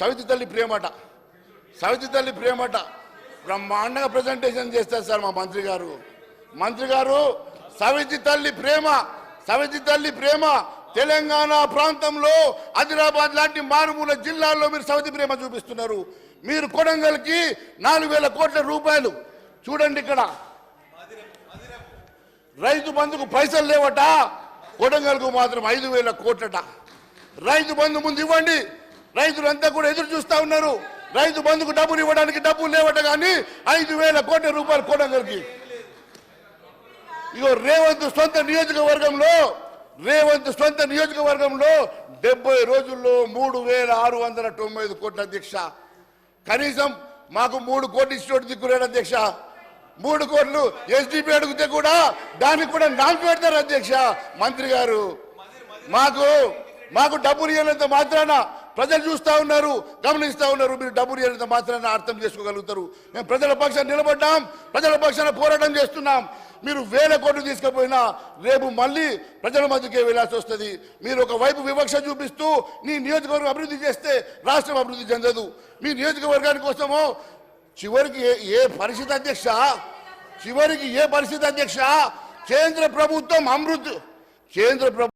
సవితి తల్లి ప్రేమట సవితి తల్లి ప్రేమట బ్రహ్మాండంగా ప్రజెంటేషన్ చేస్తారు సార్ మా మంత్రి గారు. మంత్రి గారు సవితి తల్లి ప్రేమ సవితి తల్లి ప్రేమ. తెలంగాణ ప్రాంతంలో ఆదిలాబాద్ లాంటి మారుమూల జిల్లాల్లో మీరు సవితి ప్రేమ చూపిస్తున్నారు. మీరు కొడంగల్కి నాలుగు వేల కోట్ల రూపాయలు. చూడండి ఇక్కడ. రైతు బంధుకు పైసలు లేవట. కొడంగల్కు మాత్రం ఐదు వేల కోట్లట. రైతు బంధు ముందు ఇవ్వండి. రైతులంతా కూడా ఎదురు చూస్తా ఉన్నారు. రైతు బంధుకు డబ్బులు ఇవ్వడానికి డబ్బులు లేవట కానీ ఐదు వేల కోట్ల రూపాయలు కొడంగల్కి ఇగో రేవంత్ సొంత నియోజకవర్గంలో రేవంత్ సొంత నియోజకవర్గంలో డెబ్బై రోజుల్లో మూడు వేల ఆరు వందల తొంభై ఐదు కోట్ల అధ్యక్ష కనీసం మాకు మూడు కోట్లు ఇచ్చినోటి దిక్కులేడు అధ్యక్ష. మూడు కోట్లు ఎస్డిపి అడిగితే కూడా దానికి కూడా నాన్ పెడతారు అధ్యక్ష మంత్రి గారు. మాకు మాకు డబ్బులు ఇవ్వనంత మాత్రాన ప్రజలు చూస్తూ ఉన్నారు గమనిస్తూ ఉన్నారు మీరు డబ్బులు ఇవ్వనంత మాత్రాన్ని అర్థం చేసుకోగలుగుతారు. మేము ప్రజల పక్షాన్ని నిలబడ్డాం ప్రజల పక్షాన పోరాటం చేస్తున్నాం. మీరు వేల కోట్లు తీసుకుపోయినా రేపు మళ్ళీ ప్రజల మధ్యకే వెళ్ళాల్సి వస్తుంది. మీరు ఒక వైపు వివక్ష చూపిస్తూ నీ నియోజకవర్గం అభివృద్ధి చేస్తే రాష్ట్రం అభివృద్ధి చెందదు. మీ నియోజకవర్గాని కోసమో చివరికి ఏ ఏ పరిస్థితి అధ్యక్ష చివరికి ఏ పరిస్థితి అధ్యక్ష? కేంద్ర ప్రభుత్వం అమృత్ కేంద్ర ప్రభు